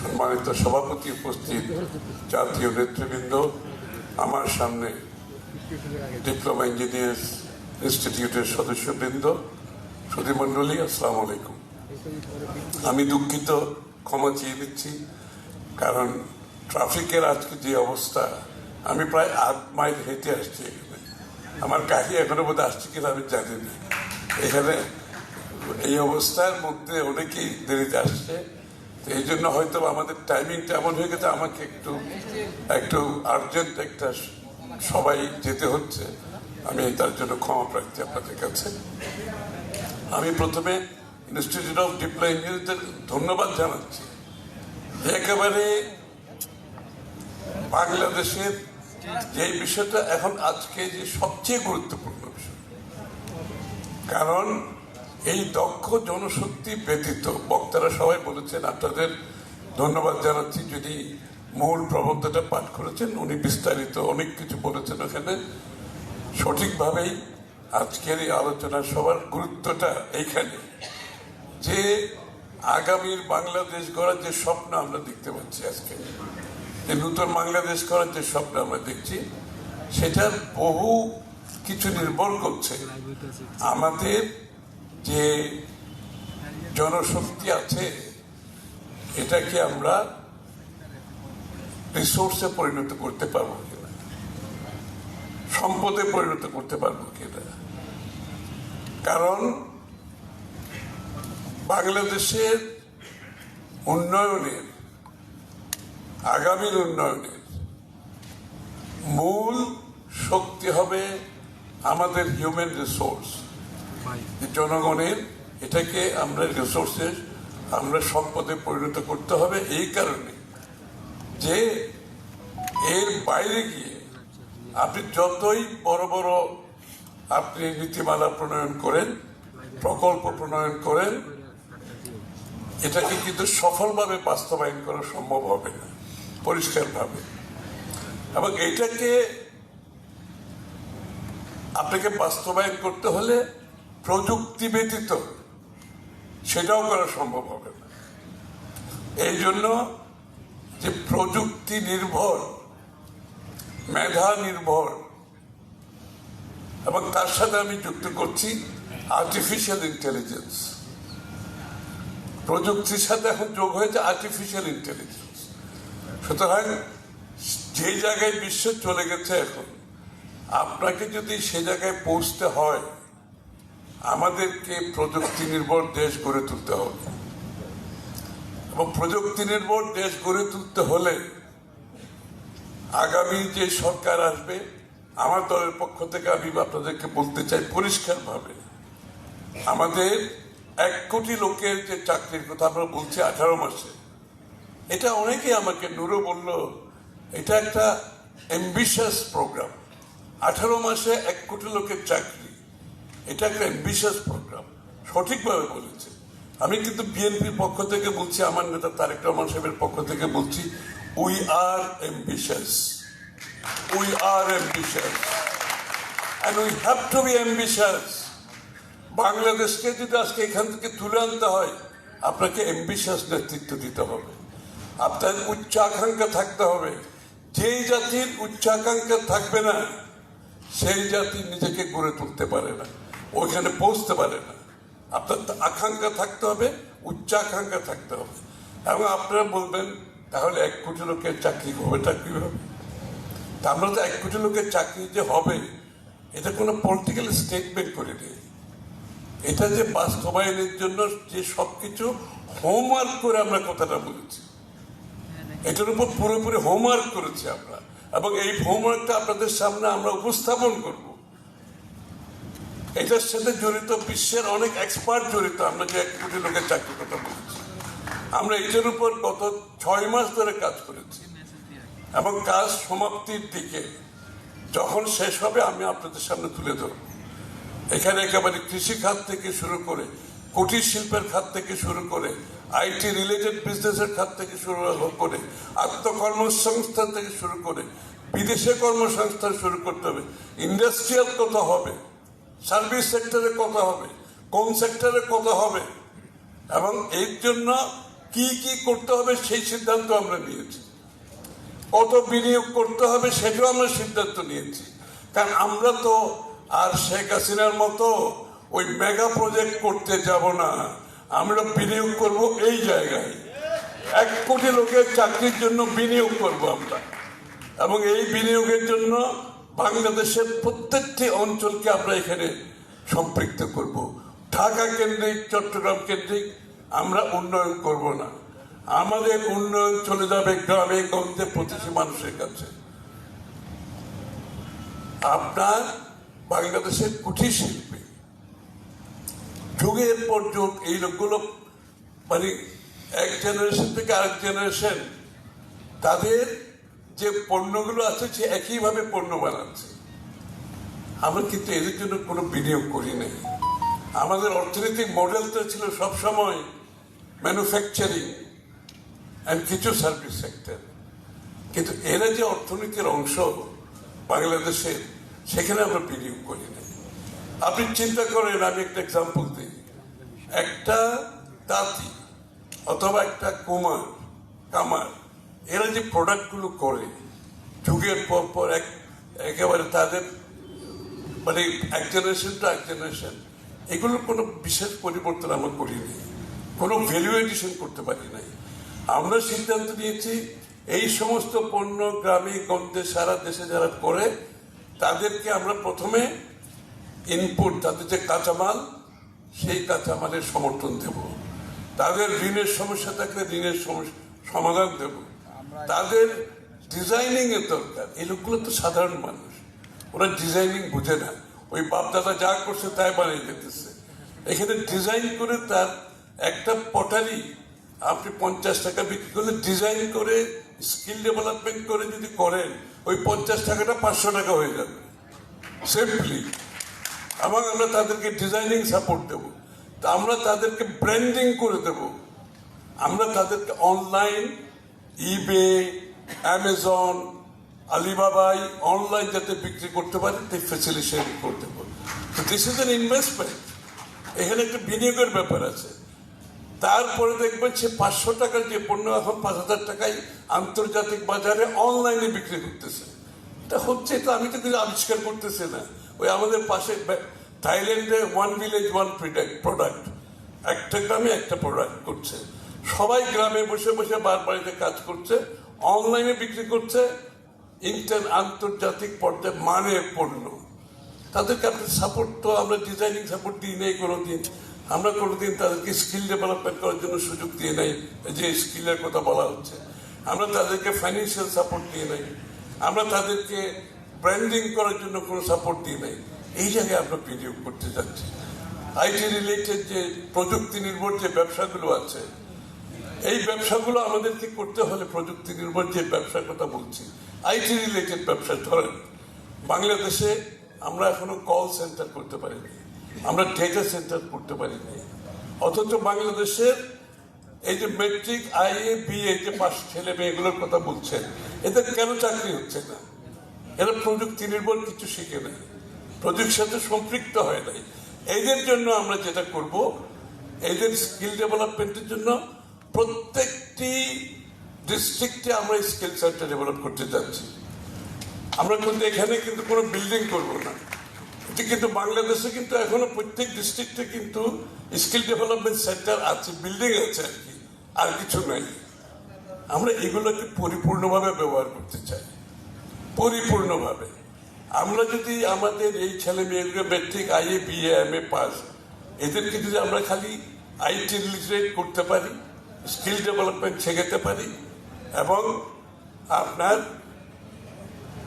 সম্মানিত সভাপতি উপস্থিত জাতীয় নেতৃবৃন্দ, আমার সামনে ডিপ্লোমা ইঞ্জিনিয়ার্স ইনস্টিটিউটের সদস্যবৃন্দ সুধীমণ্ডলী আসসালাম আলাইকুম। আমি দুঃখিত, ক্ষমা চেয়ে দিচ্ছি কারণ ট্রাফিকের আজকে যে অবস্থা, আমি প্রায় আট মাইল হেঁটে আসছি এখানে। আমার গাড়ি এখনও বোধ আসছে কিনা আমি জানি না। এখানে এই অবস্থার মধ্যে অনেকেই দেরিতে আসছে। এই জন্য হয়তো আমাদের টাইমিংটা এমন হয়ে গেছে, আমাকে একটু একটু আর্জেন্ট একটা সবাই যেতে হচ্ছে। আমি তার জন্য ক্ষমা প্রার্থী আপনাদের কাছে। আমি প্রথমে ইনস্টিটিউট অফ ডিপ্লো ইঞ্জিনিয়ারদের ধন্যবাদ জানাচ্ছি। একেবারে বাংলাদেশের যে বিষয়টা এখন আজকে যে সবচেয়ে গুরুত্বপূর্ণ বিষয়। কারণ এই দক্ষ জনশক্তি ব্যতীত বক্তারা সবাই বলেছেন আপনাদের ধন্যবাদ জানাচ্ছি যদি মূল প্রবন্ধটা পাঠ করেছেন, উনি বিস্তারিত অনেক কিছু বলেছেন ওখানে। সঠিকভাবেই আজকের এই আলোচনা সবার গুরুত্বটা এইখানে। যে আগামীর বাংলাদেশ গড়ার যে স্বপ্ন আমরা দেখতে পাচ্ছি আজকে, যে নতুন বাংলাদেশ করার যে স্বপ্ন আমরা দেখছি, সেটার বহু কিছু নির্ভর করছে। আমাদের যে জনশক্তি আছে, এটাকে আমরা রিসোর্সে পরিণত করতে পারব কিনা? সম্পদে পরিণত করতে পারব কিনা? কারণ বাংলাদেশের উন্নয়নের, আগামীর উন্নয়নের মূল শক্তি হবে আমাদের হিউম্যান রিসোর্স জনগণের এটাকে আমরা রিসোর্সের আমরা সম্পদে পরিণত করতে হবে এই কারণে যে এর বাইরে গিয়ে আপনি যতই বড় বড় আপনি নীতিমালা প্রণয়ন করেন, প্রকল্প প্রণয়ন করেন, এটাকে কিন্তু সফলভাবে বাস্তবায়ন করা সম্ভব হবে না, পরিষ্কারভাবে। এবং এটাকে আপনাকে বাস্তবায়ন করতে হলে প্রযুক্তি ব্যতীত সেটাও করা সম্ভব হবে না। এই জন্য যে প্রযুক্তি নির্ভর, মেধা নির্ভর, এবং তার সাথে আমি যুক্ত করছি আর্টিফিশিয়াল ইন্টেলিজেন্স প্রযুক্তির সাথে এখন যোগ হয়েছে আর্টিফিশিয়াল ইন্টেলিজেন্স সুতরাং যে জায়গায় বিশ্ব চলে গেছে এখন, আপনাকে যদি সে জায়গায় পৌঁছতে হয় আমাদেরকে প্রযুক্তি নির্ভর দেশ গড়ে তুলতে হবে। এবং প্রযুক্তি নির্ভর দেশ গড়ে তুলতে হলে আগামী যে সরকার আসবে, আমার দলের পক্ষ থেকে আমি আপনাদেরকে বলতে চাই পরিষ্কারভাবে, আমাদের এক কোটি লোকের যে চাকরির কথা আমরা বলছি আঠারো মাসে, এটা অনেকে আমাকে নুরো বলল, এটা একটা এম্বিশাস প্রোগ্রাম আঠারো মাসে এক কোটি লোকের চাকরি এটা একটা এম্বিশাস প্রোগ্রাম সঠিকভাবে বলেছে। আমি কিন্তু বিএনপির পক্ষ থেকে বলছি, আমার নেতা তারেক রহমান সাহেবের পক্ষ থেকে বলছি we are ambitious we are ambitious and we have to be ambitious বাংলাদেশকে যদি আজকে এখান থেকে তুলে আনতে হয়, আপনাকে এম্বিশাস নেতৃত্ব দিতে হবে। আপনার উচ্চাকাঙ্ক্ষা থাকতে হবে। যেই জাতির উচ্চাকাঙ্ক্ষা থাকবে না, সেই জাতি নিজেকে গড়ে তুলতে পারে না। ওইখানে পৌঁছতে পারে না। আপনার আকাঙ্ক্ষা থাকতে হবে, উচ্চাকাঙ্ক্ষা থাকতে হবে। এবং আপনারা বলবেন, তাহলে এক কোটি লোকের চাকরি হবে চাকরি হবে তা আমরা তো এক কোটি লোকের চাকরি যে হবে, এটা কোনো পলিটিক্যাল স্টেটমেন্ট করে নেই। এটা যে বাস্তবায়নের জন্য যে সব কিছু হোমওয়ার্ক করে আমরা কথাটা বলেছি। এটার উপর পুরোপুরি হোমওয়ার্ক করেছি আমরা। এবং এই হোমওয়ার্কটা আপনাদের সামনে আমরা উপস্থাপন করব। এটার সাথে জড়িত বিশ্বের অনেক এক্সপার্ট জড়িত, আমরা যে এক কোটি লোকের চাকরির কথা বলছি আমরা এটার উপর গত ছয় মাস ধরে কাজ করেছি। এবং কাজ সমাপ্তির দিকে যখন শেষ হবে, আমি আপনাদের সামনে তুলে ধরব। এখানে একেবারে কৃষি খাত থেকে শুরু করে কুটির শিল্পের খাত থেকে শুরু করে আইটি রিলেটেড বিজনেসের খাত থেকে শুরু করে আত্মকর্মসংস্থান থেকে শুরু করে বিদেশে কর্মসংস্থান শুরু করতে হবে। ইন্ডাস্ট্রিয়াল কত হবে? সার্ভিস সেক্টরে কত হবে, কোন সেক্টরে কত হবে, এবং এর জন্য কি কি করতে হবে সেই সিদ্ধান্ত আমরা নিয়েছি। কত বিনিয়োগ করতে হবে সেটাও আমরা সিদ্ধান্ত নিয়েছি। কারণ আমরা তো আর শেখ হাসিনার মতো ওই মেগা প্রজেক্ট করতে যাব না, আমরা বিনিয়োগ করব এই জায়গায়। এক কোটি লোকের চাকরির জন্য বিনিয়োগ করব আমরা, এবং এই বিনিয়োগের জন্য বাংলাদেশের প্রত্যেকটি অঞ্চলকে আমরা এখানে সম্পৃক্ত করব। ঢাকা কেন্দ্রিক, চট্টগ্রাম কেন্দ্রিক, আমরা উন্নয়ন করব না। আমাদের উন্নয়ন চলে যাবে গ্রামে, গঞ্জে, প্রতিটি মানুষের কাছে। আপনার বাংলাদেশের কুঠির শিল্পী। যুগের পর যুগ এই লোকগুলো মানে এক জেনারেশন থেকে আরেক জেনারেশন তাদের যে পণ্যগুলো আছে, সে একইভাবে পণ্য বানাচ্ছে। আমরা কিন্তু এদের জন্য কোনো বিনিয়োগ করি নাই। আমাদের অর্থনৈতিক মডেল তো ছিল সবসময় ম্যানুফ্যাকচারিং অ্যান্ড কিছু সার্ভিস সেক্টর কিন্তু এরা যে অর্থনীতির অংশ বাংলাদেশের, সেখানে আমরা বিনিয়োগ করি নাই। আপনি চিন্তা করেন, আমি একটা এক্সাম্পল দিই। একটা তাঁতি অথবা একটা কুমার, কামার এরা যে প্রোডাক্টগুলো করে, যুগের পর পর এক, একেবারে তাদের মানে এক জেনারেশন টু এক জেনারেশন এগুলোর কোনো বিশেষ পরিবর্তন আমরা করিনি। কোনো ভ্যালু এডিশন করতে পারি নাই। আমরা সিদ্ধান্ত নিয়েছি, এই সমস্ত পণ্য গ্রামে গঞ্জে সারা দেশে যারা করে, তাদেরকে আমরা প্রথমে ইনপুট তাদের যে কাঁচামাল, সেই কাঁচামালের সমর্থন দেব। তাদের ঋণের সমস্যা থাকলে ঋণের সমস্যা, সমাধান দেব। তাদের ডিজাইনিং এর দরকার এই লোকগুলো তো সাধারণ মানুষ। ওরা ডিজাইনিং বুঝে না। ওই বাপদাদা যা করছে তাই বানিয়ে যেতেছে এখানে ডিজাইন করে তার একটা পটারি আপনি পঞ্চাশ টাকা বিক্রি করলে ডিজাইন করে স্কিল ডেভেলপমেন্ট করে যদি করেন, ওই পঞ্চাশ টাকাটা পাঁচশো টাকা হয়ে যাবে। সিম্পলি এবং আমরা তাদেরকে ডিজাইনিং সাপোর্ট দেব। তা আমরা তাদেরকে ব্র্যান্ডিং করে দেব। আমরা তাদেরকে অনলাইন ইবে অ্যামাজন আলিবাবাই অনলাইন যাতে বিক্রি করতে পারে, তাই ফেসিলিটেশন করতে পারে তো দিস ইজ এন ইনভেস্টমেন্ট এখানে একটা বিনিয়োগের ব্যাপার আছে। তারপরে দেখবেন সে পাঁচশো টাকার যে পণ্য এখন পাঁচ হাজার টাকায় আন্তর্জাতিক বাজারে অনলাইনে বিক্রি করতেছে। এটা হচ্ছে, এটা আমি তো কিছু আবিষ্কার করতেছি না। ওই আমাদের পাশে থাইল্যান্ডে ওয়ান ভিলেজ ওয়ান প্রোডাক্ট একটা গ্রামে একটা প্রোডাক্ট করছে। সবাই গ্রামে বসে বসে বার বাড়িতে কাজ করছে অনলাইনে বিক্রি করছে ইন্টার আন্তর্জাতিক পর্যায়ে মানে পণ্য। তাদেরকে আপনি সাপোর্ট তো, আমরা ডিজাইনিং সাপোর্ট দিই নাই কোনোদিন। আমরা কোনোদিন তাদেরকে স্কিল ডেভেলপমেন্ট করার জন্য সুযোগ দিয়ে নাই যে স্কিলের কথা বলা হচ্ছে। আমরা তাদেরকে ফাইন্যান্সিয়াল সাপোর্ট দিয়ে নাই। আমরা তাদেরকে ব্র্যান্ডিং করার জন্য কোনো সাপোর্ট দিয়ে নাই। এই জায়গায় আমরা বিনিয়োগ করতে যাচ্ছি। আইটি রিলেটেড যে প্রযুক্তি নির্ভর যে ব্যবসাগুলো আছে এই ব্যবসাগুলো আমাদেরকে করতে হলে প্রযুক্তি নির্ভর যে ব্যবসার কথা বলছি আইটি রিলেটেড ব্যবসা, ধরেন বাংলাদেশে আমরা এখনও কল সেন্টার করতে পারিনি, আমরা ডেটা সেন্টার করতে পারিনি, অথচ বাংলাদেশের এই যে মেট্রিক, আই আইএ বিএ যে পাশ ছেলে মেয়েগুলোর কথা বলছেন, এদের কেন চাকরি হচ্ছে না? এরা প্রযুক্তি নির্ভর কিছু শিখে নেই, প্রযুক্তির সাথে সম্পৃক্ত হয় নাই। এদের জন্য আমরা যেটা করব, এদের স্কিল ডেভেলপমেন্টের জন্য প্রত্যেকটি ডিস্ট্রিক্টে আমরা স্কিল সেন্টার ডেভেলপ করতে যাচ্ছি। আমরা কিন্তু এখানে কিন্তু কোনো বিল্ডিং করব না। এটি কিন্তু বাংলাদেশে কিন্তু এখনও প্রত্যেক ডিস্ট্রিক্টে কিন্তু স্কিল ডেভেলপমেন্ট সেন্টার আছে বিল্ডিং আছে আর কি, আর কিছু নাই। আমরা এগুলোকে পরিপূর্ণভাবে ব্যবহার করতে চাই। পরিপূর্ণভাবে। আমরা যদি আমাদের এই ছেলে মেয়েগুলো matric IA BA M A pass এদেরকে যদি আমরা খালি আইটি রিলেটেড করতে পারি স্কিল ডেভেলপমেন্ট শেখাতে পারি এবং আপনার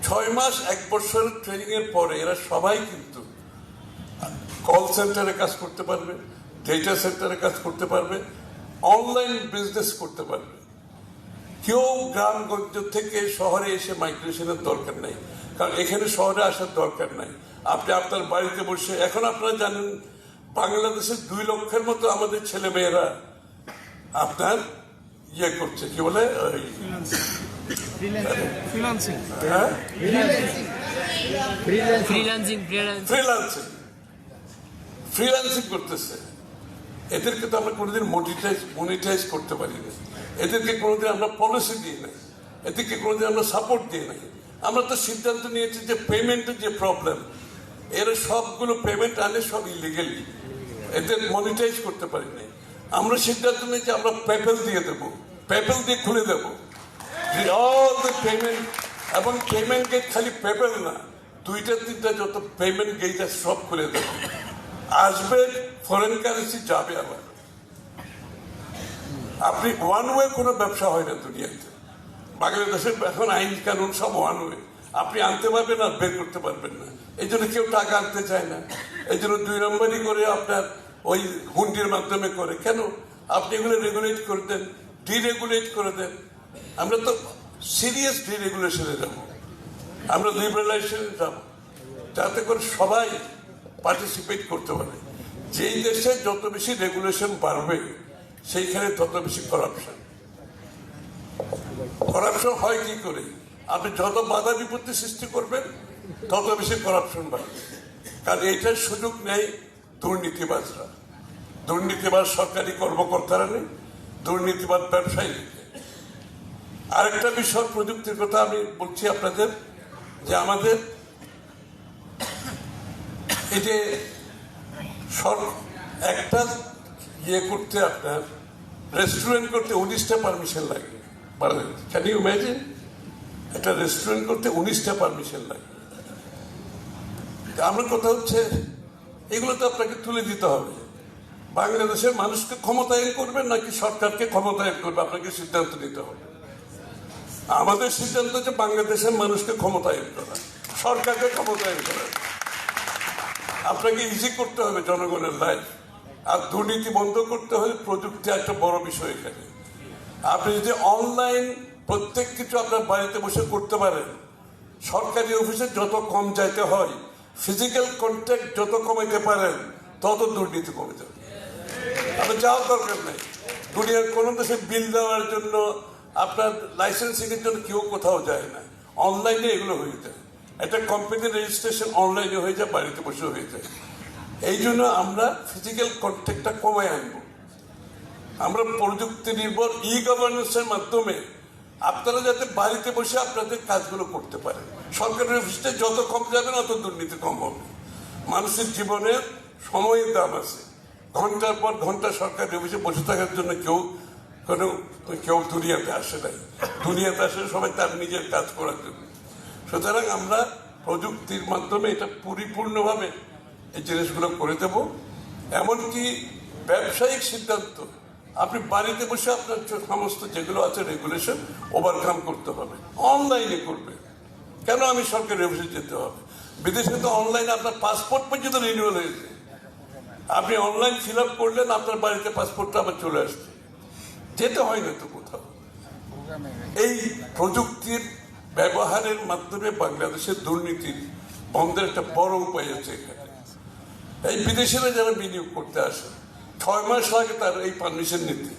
ছয় মাস, এক বছর ট্রেনিং এর পরে এরা সবাই কিন্তু কল সেন্টারে কাজ করতে পারবে ডেটা সেন্টারে কাজ করতে পারবে অনলাইন বিজনেস করতে পারবে। কেউ গ্রামগঞ্জ থেকে শহরে এসে মাইগ্রেশনের দরকার নাই। কারণ এখানে শহরে আসার দরকার নাই। আপনি আপনার বাড়িতে বসে, এখন আপনারা জানেন, বাংলাদেশের দুই লক্ষের মতো আমাদের ছেলে মেয়েরা আপনার ইয়ে করছে কি বলে? ওই, ফ্রিল্যান্সিং হ্যাঁ? ফ্রিল্যান্সিং ফ্রিল্যান্সিং ফ্রিল্যান্সিং ফ্রিল্যান্সিং করতেছে। এদেরকে তো আমরা কোনোদিন মনিটাইজ মনিটাইজ করতে পারি না এদেরকে কোনোদিন আমরা পলিসি দিই না এদেরকে কোনোদিন আমরা সাপোর্ট দিই না আমরা তো সিদ্ধান্ত নিয়েছি যে পেমেন্টের যে প্রবলেম এরা সবগুলো পেমেন্ট আনে সব ইলিগেলি এদের মনিটাইজ করতে পারি না আমরা সিদ্ধান্ত নিয়েছি আমরা পেপেল দিয়ে দেবো, পেপেল দিয়ে খুলে দেবো। দ্য পেমেন্ট এবং পেমেন্ট গেট খালি পেপেল না, দুইটা তিনটা যত পেমেন্ট গেট আছে সব খুলে দেবো। আসবে ফরেন কারেন্সি যাবে আবার। আপনি ওয়ান ওয়ে কোনো ব্যবসা হয় না দুনিয়াতে। বাংলাদেশে এখন আইন কানুন সব ওয়ান ওয়ে আপনি আনতে পারবেন আর বের করতে পারবেন না। এই জন্য কেউ টাকা আনতে চায় না। এই জন্য দুই নম্বরই করে আপনার ওই হুন্ডির মাধ্যমে করে। কেন? আপনি এগুলো রেগুলেট করে দেন ডিরেগুলেট করে দেন। আমরা তো সিরিয়াস ডিরেগুলেশনে যাব। আমরা লিবারালাইজেশনে যাব। যাতে করে সবাই পার্টিসিপেট করতে পারে। যেই দেশে যত বেশি রেগুলেশন বাড়বে, সেইখানে তত বেশি করাপশন করাপশন হয় কি করে? আপনি যত বাধা বিপত্তি সৃষ্টি করবেন, তত বেশি করাপশন বাড়বে। কারণ এইটার সুযোগ নেই দুর্নীতিবাজরা দুর্নীতিবাজ সরকারি কর্মকর্তারা নেই দুর্নীতিবাদ ব্যবসায়ী আরেকটা বিষয়, প্রযুক্তির কথা আমি বলছি আপনাদের, যে আমাদের এই যে একটা ইয়ে করতে আপনার রেস্টুরেন্ট করতে উনিশটা পারমিশন লাগে। ক্যান ইউ ইম্যাজিন একটা রেস্টুরেন্ট করতে উনিশটা পারমিশন লাগে। আমার কথা হচ্ছে এগুলো তো আপনাকে তুলে দিতে হবে। বাংলাদেশের মানুষকে ক্ষমতায়ন করবেন নাকি সরকারকে ক্ষমতায়ন করবে আপনাকে সিদ্ধান্ত নিতে হবে। আমাদের সিদ্ধান্ত হচ্ছে বাংলাদেশের মানুষকে ক্ষমতায়ন করা। সরকারকে ক্ষমতায়ন করা। আপনাকে ইজি করতে হবে জনগণের লাইফ আর দুর্নীতি বন্ধ করতে হলে প্রযুক্তি একটা বড় বিষয় এখানে। আপনি যদি অনলাইন প্রত্যেক কিছু আপনার বাড়িতে বসে করতে পারেন, সরকারি অফিসে যত কম যাইতে হয় ফিজিক্যাল কন্ট্যাক্ট যত কমাইতে পারেন, তত দুর্নীতি কমে যাবে। আপনার যাওয়ার দরকার নেই। দুনিয়ার কোনো দেশে বিল দেওয়ার জন্য আপনার লাইসেন্সিং এর জন্য কেউ কোথাও যায় না। অনলাইনে এগুলো হয়ে যায়। একটা কোম্পানির রেজিস্ট্রেশন অনলাইনে হয়ে যায়, বাড়িতে বসে হয়ে যায়। এই জন্য আমরা ফিজিক্যাল কন্ট্যাক্টটা কমায় আনব। আমরা প্রযুক্তি নির্ভর ই গভর্নেন্সের মাধ্যমে আপনারা যাতে বাড়িতে বসে আপনাদের কাজগুলো করতে পারেন। সরকারের অফিসে যত কম যাবেন অত দুর্নীতি কম হবে। মানুষের জীবনের সময়ের দাম আছে। ঘণ্টার পর ঘণ্টা সরকারের অফিসে বসে থাকার জন্য কেউ কোনো, কেউ দুনিয়াতে আসে নাই। দুনিয়াতে আসে সবাই তার নিজের কাজ করার জন্য। সুতরাং আমরা প্রযুক্তির মাধ্যমে এটা পরিপূর্ণভাবে এই জিনিসগুলো করে দেব। এমনকি ব্যবসায়িক সিদ্ধান্ত আপনি বাড়িতে বসে আপনার সমস্ত যেগুলো আছে রেগুলেশন ওভারকাম করতে হবে। অনলাইনে করবে। কেন আমি সরকারি অফিসে যেতে হবে? বিদেশে তো অনলাইনে আপনার পাসপোর্ট পর্যন্ত রিনিউয়াল হয়েছে। আপনি অনলাইন ফিল আপ করলেন, আপনার বাড়িতে পাসপোর্টটা আবার চলে আসছে। যেতে হয় না তো কোথাও। এই প্রযুক্তির ব্যবহারের মাধ্যমে বাংলাদেশের দুর্নীতির বন্ধের একটা বড় উপায় আছে এখানে। এই বিদেশিরা যারা বিনিয়োগ করতে আসে ছয় মাস লাগে তার এই পারমিশন নিতে।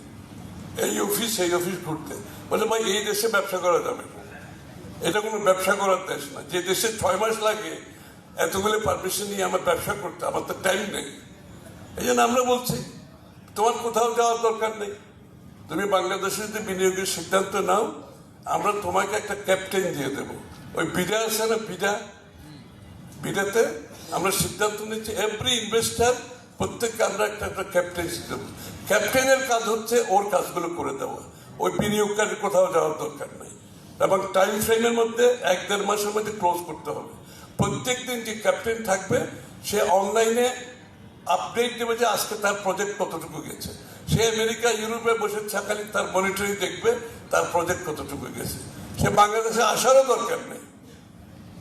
এই অফিস এই অফিস ঘুরতে। বলে, ভাই, এই দেশে ব্যবসা করা যাবে এটা কোনো ব্যবসা করার দেশ না। যে দেশে ছয় মাস লাগে, এতগুলো পারমিশন নিয়ে আমার ব্যবসা করতে, আমার তো টাইম নেই। এই জন্য আমরা বলছি, তোমার কোথাও যাওয়ার দরকার নেই। তুমি বাংলাদেশে যদি বিনিয়োগের সিদ্ধান্ত নাও, আমরা তোমাকে একটা ক্যাপ্টেন দিয়ে দেব। ওই বিডা আছে না বিডা বিডাতে আমরা সিদ্ধান্ত নিচ্ছি এভরি ইনভেস্টার প্রত্যেককে আমরা একটা একটা ক্যাপ্টেন দেব ক্যাপ্টেনের কাজ হচ্ছে ওর কাজগুলো করে দেওয়া। ওই বিনিয়োগকারী কোথাও যাওয়ার দরকার নেই। এবং টাইম ফ্রেমের মধ্যে এক দেড় মাসের মধ্যে ক্লোজ করতে হবে। প্রত্যেক দিন যে ক্যাপ্টেন থাকবে, সে অনলাইনে আপডেট দেবে যে আজকে তার প্রজেক্ট কতটুকু গেছে। সে আমেরিকা, ইউরোপে বসে থাকালে তার মনিটরিং দেখবে, তার প্রজেক্ট কতটুকু গেছে। সে বাংলাদেশে আসারও দরকার নেই।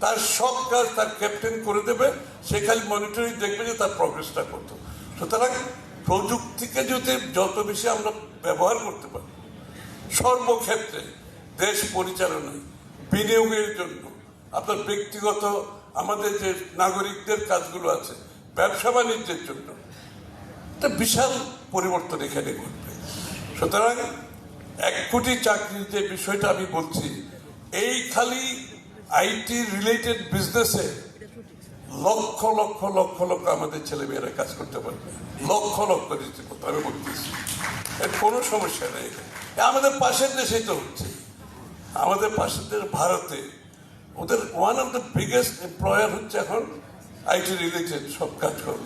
তার সব কাজ তার ক্যাপ্টেন করে দেবে, সে খালি মনিটরিং দেখবে যে তার প্রগ্রেসটা কত। সুতরাং প্রযুক্তিকে যদি যত বেশি আমরা ব্যবহার করতে পারি, সর্বক্ষেত্রে দেশ পরিচালনায়, বিনিয়োগের জন্য, আপনার ব্যক্তিগত, আমাদের যে নাগরিকদের কাজগুলো আছে, ব্যবসা বাণিজ্যের জন্য, একটা বিশাল পরিবর্তন এখানে ঘটবে। সুতরাং এক কোটি চাকরির যে বিষয়টা আমি বলছি, এই খালি আইটি রিলেটেড বিজনেসে লক্ষ লক্ষ লক্ষ লক্ষ আমাদের ছেলে মেয়েরা কাজ করতে পারবে। লক্ষ লক্ষ আমি বলতেছি। কোনো সমস্যা নেই। আমাদের পাশের দেশেই তো হচ্ছে। আমাদের পাশের দেশ ভারতে। ওদের one of the biggest employer হচ্ছে এখন আইটি রিলেটেড সব কাজকর্ম।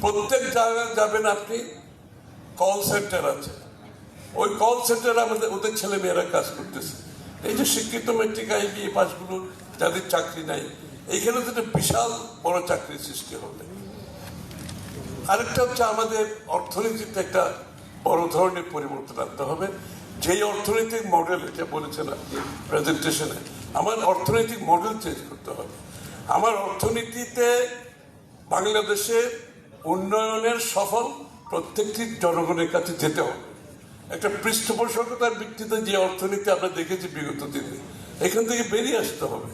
প্রত্যেক জায়গায় যাবেন আপনি কল সেন্টার আছে। ওই কল সেন্টারে আমাদের, ওদের ছেলে মেয়েরা কাজ করতেছে। এই যে শিক্ষিত মেট্রিক আই আইবি পাসগুলো যাদের চাকরি নাই, এইখানে তো একটা বিশাল বড় চাকরির সৃষ্টি হবে। আরেকটা হচ্ছে আমাদের অর্থনীতিতে একটা বড় ধরনের পরিবর্তন আনতে হবে। যেই অর্থনৈতিক মডেল এটা বলেছেন আপনি প্রেজেন্টেশনে আমার অর্থনৈতিক মডেল চেঞ্জ করতে হবে। আমার অর্থনীতিতে বাংলাদেশের উন্নয়নের সফল প্রত্যেকটি জনগণের কাছে যেতে হবে। একটা পৃষ্ঠপোষকতার ভিত্তিতে যে অর্থনীতি আমরা দেখেছি বিগত দিনে, এখান থেকে বেরিয়ে আসতে হবে।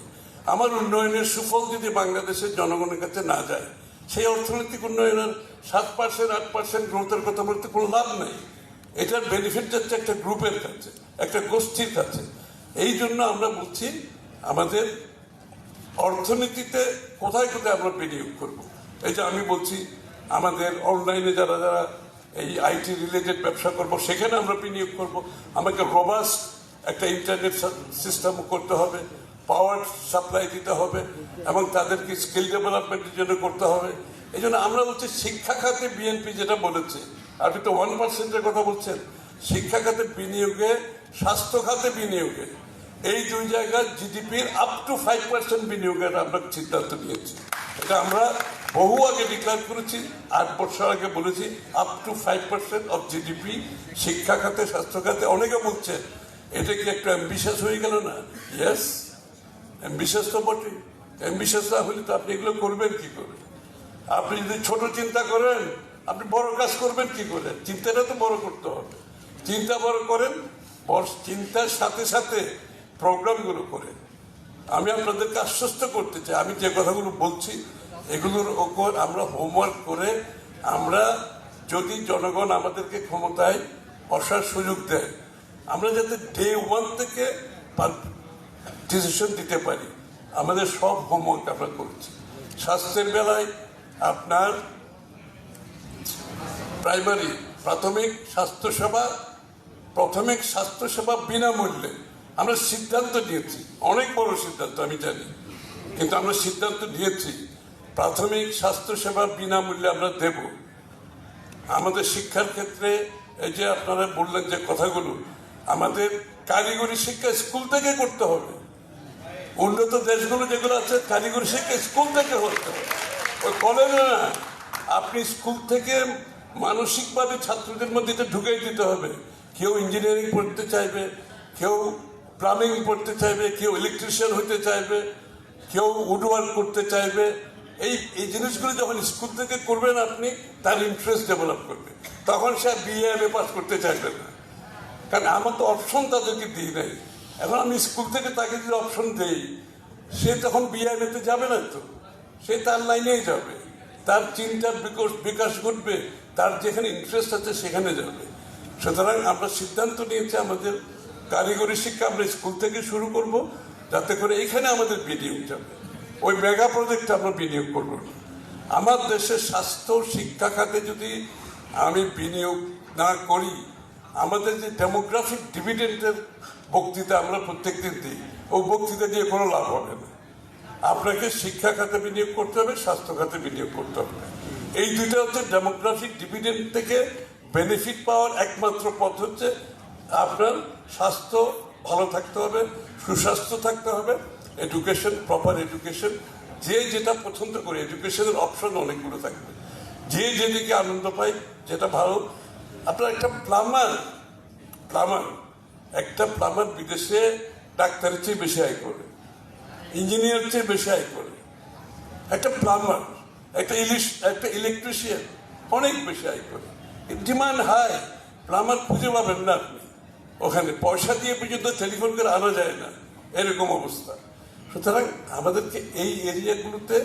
আমার উন্নয়নের সুফল যদি বাংলাদেশের জনগণের কাছে না যায়, সেই অর্থনৈতিক উন্নয়নের সাত পার্সেন্ট, আট পার্সেন্ট গ্রোথের কথা বলতে কোনো লাভ নেই। এটার বেনিফিট যাচ্ছে একটা গ্রুপের কাছে, একটা গোষ্ঠীর কাছে। এই জন্য আমরা বলছি, আমাদের অর্থনীতিতে কোথায় কোথায় আমরা বিনিয়োগ করব? এই যে আমি বলছি, আমাদের অনলাইনে যারা যারা এই আইটি রিলেটেড ব্যবসা করব, সেখানে আমরা বিনিয়োগ করব। আমাকে রোবাস্ট একটা ইন্টারনেট সিস্টেম করতে হবে পাওয়ার সাপ্লাই দিতে হবে, এবং তাদেরকে স্কিল ডেভেলপমেন্টের জন্য করতে হবে। এই জন্য আমরা বলছি, শিক্ষা খাতে বিএনপি যেটা বলেছে, আপনি তো ওয়ান পার্সেন্টের কথা বলছেন, শিক্ষা খাতে বিনিয়োগে, স্বাস্থ্য খাতে বিনিয়োগে, এই দুই জায়গায় জিডিপির আপ টু ফাইভ পার্সেন্ট বিনিয়োগের আমরা সিদ্ধান্ত নিয়েছি। এটা আমরা বহু আগে ডিক্লেয়ার করেছি, আট বছর আগে বলেছি up to five percent of GDP শিক্ষা খাতে, স্বাস্থ্য খাতে, অনেকে বলছে, এটা কি একটু অ্যাম্বিশাস হয়ে গেল না? ইয়েস অ্যাম্বিশাস তো বটে অ্যাম্বিশাস না হলে তো আপনি এগুলো করবেন কি করে? আপনি যদি ছোট চিন্তা করেন, আপনি বড় কাজ করবেন কি করে? চিন্তাটা তো বড় করতে হবে। চিন্তা বড় করেন চিন্তার সাথে সাথে প্রোগ্রামগুলো করেন। আমি আপনাদেরকে আশ্বস্ত করতে চাই, আমি যে কথাগুলো বলছি এগুলোর ওপর আমরা হোমওয়ার্ক করে আমরা যদি জনগণ আমাদেরকে ক্ষমতায় বসার সুযোগ দেয়, আমরা যাতে ডে ওয়ান থেকে ডিসিশন দিতে পারি। আমাদের সব হোমওয়ার্ক আমরা করেছি। স্বাস্থ্যের বেলায় আপনার প্রাইমারি প্রাথমিক স্বাস্থ্যসেবা প্রাথমিক স্বাস্থ্যসেবা বিনামূল্যে আমরা সিদ্ধান্ত নিয়েছি। অনেক বড় সিদ্ধান্ত, আমি জানি। কিন্তু আমরা সিদ্ধান্ত নিয়েছি প্রাথমিক স্বাস্থ্যসেবা বিনামূল্যে আমরা দেব। আমাদের শিক্ষার ক্ষেত্রে এই যে আপনারা বললেন যে কথাগুলো, আমাদের কারিগরি শিক্ষা স্কুল থেকে করতে হবে। উন্নত দেশগুলো যেগুলো আছে, কারিগরি শিক্ষা স্কুল থেকে হতে হবে। ওই কলেজে না, আপনি স্কুল থেকে মানসিকভাবে ছাত্রদের মধ্যে এটা ঢুকিয়ে দিতে হবে। কেউ ইঞ্জিনিয়ারিং পড়তে চাইবে, কেউ প্লাম্বিং পড়তে চাইবে, কেউ ইলেকট্রিশিয়ান হতে চাইবে, কেউ উডওয়ার্ক করতে চাইবে এই এই জিনিসগুলো যখন স্কুল থেকে করবেন আপনি, তার ইন্টারেস্ট ডেভেলপ করবে। তখন সে বিএ এম এ পাস করতে চাইবে না। কারণ আমার তো অপশন তাদেরকে দিই নাই। এখন আমি স্কুল থেকে তাকে যদি অপশন দেই, সে তখন বিআইএতে যাবে না তো। সে তার লাইনেই যাবে। তার চিন্তার বিকাশ বিকাশ ঘটবে। তার যেখানে ইন্টারেস্ট আছে সেখানে যাবে। সুতরাং আমরা সিদ্ধান্ত নিয়েছি আমাদের কারিগরি শিক্ষা আমরা স্কুল থেকে শুরু করব, যাতে করে এখানে আমাদের বিনিয়োগ যাবে। ওই মেগা প্রজেক্টে আমরা বিনিয়োগ করব। আমার দেশের স্বাস্থ্য, শিক্ষা খাতে যদি আমি বিনিয়োগ না করি, আমাদের যে ডেমোগ্রাফিক ডিভিডেন্টের বক্তৃতা আমরা প্রত্যেকদিন দিই ও বক্তৃতা দিয়ে কোনো লাভ হবে না। আপনাকে শিক্ষা খাতে বিনিয়োগ করতে হবে, স্বাস্থ্য খাতে বিনিয়োগ করতে হবে। এই দুইটা হচ্ছে ডেমোগ্রাফিক ডিভিডেন্ট থেকে বেনিফিট পাওয়ার একমাত্র পথ হচ্ছে আপনার স্বাস্থ্য ভালো থাকতে হবে, সুস্বাস্থ্য থাকতে হবে এডুকেশন প্রপার এডুকেশন যে যেটা পছন্দ করে এডুকেশনের অপশন অনেকগুলো থাকবে যে যেদিকে আনন্দ পায়, যেটা ভালো। আপনার একটা প্লামার প্লামার একটা প্লামার বিদেশে ডাক্তারের চেয়ে বেশি আয় করে ইঞ্জিনিয়ার চেয়ে বেশি আয় করে। একটা প্লাম্বার একটা ইলিশ একটা ইলেকট্রিশিয়ান অনেক বেশি আয় করে। ডিমান্ড হাই প্লাম্বার খুঁজে পাবেন না আপনি। ওখানে পয়সা দিয়ে পর্যন্ত টেলিফোন করে আনা যায় না। এরকম অবস্থা। সুতরাং আমাদেরকে এই এরিয়াগুলোতে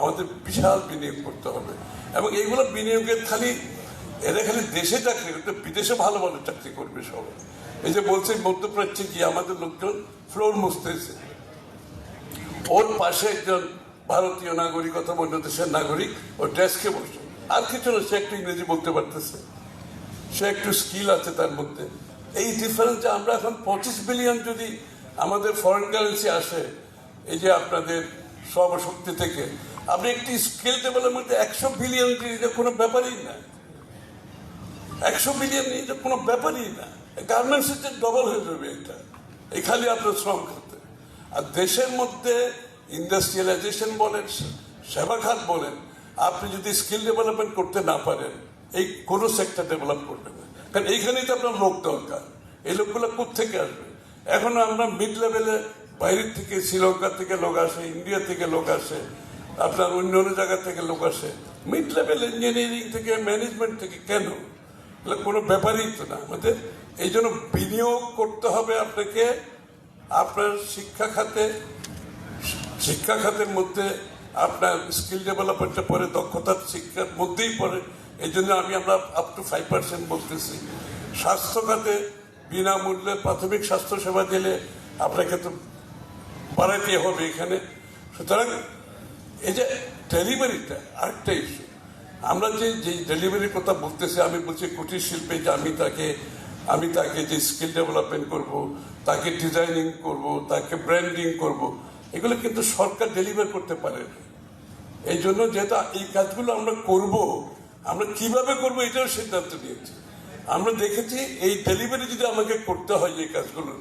আমাদের বিশাল বিনিয়োগ করতে হবে। এবং এইগুলো বিনিয়োগের খালি এরা খালি দেশে চাকরি করতে বিদেশে ভালো ভালো চাকরি করবে সবাই এই যে বলছে মধ্যপ্রাচ্যে গিয়ে আমাদের লোকজন ফ্লোর মুছতেছে। ওর পাশে একজন ভারতীয় নাগরিক অথবা অন্য দেশের নাগরিক ও ডেস্কে বসে। আর কিছু না, সে একটু ইংরেজি বলতে পারতেছে। সে একটু স্কিল আছে তার মধ্যে। এই ডিফারেন্স আমরা এখন পঁচিশ বিলিয়ন যদি আমাদের ফরেন কারেন্সি আসে এই যে আপনাদের সর্বশক্তি থেকে, আপনি একটি স্কিল ডেভেলপমেন্টে একশো বিলিয়ন এটা কোনো ব্যাপারই না। একশো বিলিয়ন এটা কোনো ব্যাপারই না। গার্মেন্টসের যে ডবল হয়ে যাবে এটা। এই খালি আপনার শ্রম খাতে। আর দেশের মধ্যে ইন্ডাস্ট্রিয়ালাইজেশন বলেন, সেবা খাত বলেন, আপনি যদি স্কিল ডেভেলপমেন্ট করতে না পারেন, এই কোনো সেক্টর ডেভেলপ করবে না। কারণ এইখানেই তো আপনার লোক দরকার। এই লোকগুলো থেকে আসবে? এখন আমরা মিড লেভেলে বাইরের থেকে শ্রীলঙ্কা থেকে লোক আসে, ইন্ডিয়া থেকে লোক আসে, আপনার অন্য অন্য জায়গা থেকে লোক আসে। মিড লেভেল ইঞ্জিনিয়ারিং থেকে ম্যানেজমেন্ট থেকে কেন? এগুলো কোনো ব্যাপারই তো না। আমাদের এই জন্য বিনিয়োগ করতে হবে আপনাকে। আপনার শিক্ষা খাতে, শিক্ষা খাতের মধ্যে আপনার স্কিল ডেভেলপমেন্টটা পরে দক্ষতার শিক্ষার মধ্যেই পড়ে। এই জন্য আমি আমরা আপ টু ফাইভ পার্সেন্ট বলতেছি। স্বাস্থ্য খাতে বিনামূল্যে প্রাথমিক স্বাস্থ্য সেবা দিলে আপনাকে তো বাড়াতে হবে এখানে। সুতরাং এই যে ডেলিভারিটা, আরেকটা ইস্যু আমরা যে যে ডেলিভারির কথা বলতেছি, আমি বলছি কুটির শিল্পে যে আমি তাকে আমি তাকে যে স্কিল ডেভেলপমেন্ট করব, তাকে ডিজাইনিং করব, তাকে ব্র্যান্ডিং করব, এগুলো কিন্তু সরকার ডেলিভার করতে পারে এই জন্য যেহেতু এই কাজগুলো আমরা করব, আমরা কীভাবে করব এটাও সিদ্ধান্ত নিয়েছি। আমরা দেখেছি এই ডেলিভারি যদি আমাকে করতে হয়, এই কাজগুলো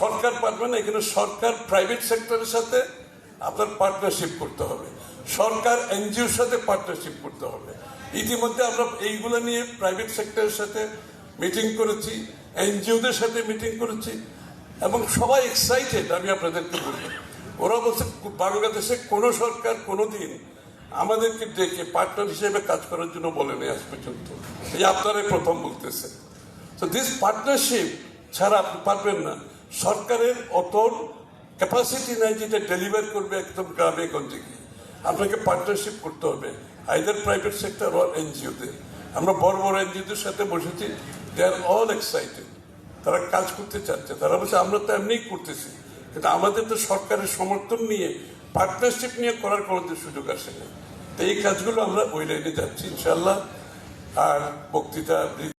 সরকার পারবে না, এখানে সরকার প্রাইভেট সেক্টরের সাথে আপনার পার্টনারশিপ করতে হবে। সরকার এনজিওর সাথে পার্টনারশিপ করতে হবে। ইতিমধ্যে আমরা এইগুলো নিয়ে প্রাইভেট সেক্টরের সাথে মিটিং করেছি, এনজিওদের সাথে মিটিং করেছি, এবং সবাই এক্সাইটেড আমি আপনাদেরকে বলি। ওরা বলছে, বাংলাদেশে কোনো সরকার কোনো দিন আমাদেরকে ডেকে পার্টনার হিসেবে কাজ করার জন্য বলেনি আজ পর্যন্ত। এই আপনারাই প্রথম বলতেছে তো দিস পার্টনারশিপ ছাড়া আপনি পারবেন না। সরকারের অতল ক্যাপাসিটি নাই যেটা ডেলিভার করবে একদম গ্রামে, গঞ্জে গিয়ে। আপনাকে পার্টনারশিপ করতে হবে। আইদার প্রাইভেট সেক্টর অর এনজিওদের আমরা বড় বড় এনজিওদের সাথে বসেছি। দে আর অল এক্সাইটেড তারা কাজ করতে চাচ্ছে। তারা বলছে, আমরা তো এমনিই করতেছি। কিন্তু আমাদের তো সরকারের সমর্থন নিয়ে পার্টনারশিপ নিয়ে করার কোনো সুযোগ আসে না তো এই কাজগুলো আমরা ওই লাইনে যাচ্ছি ইনশাল্লাহ আর বক্তৃতা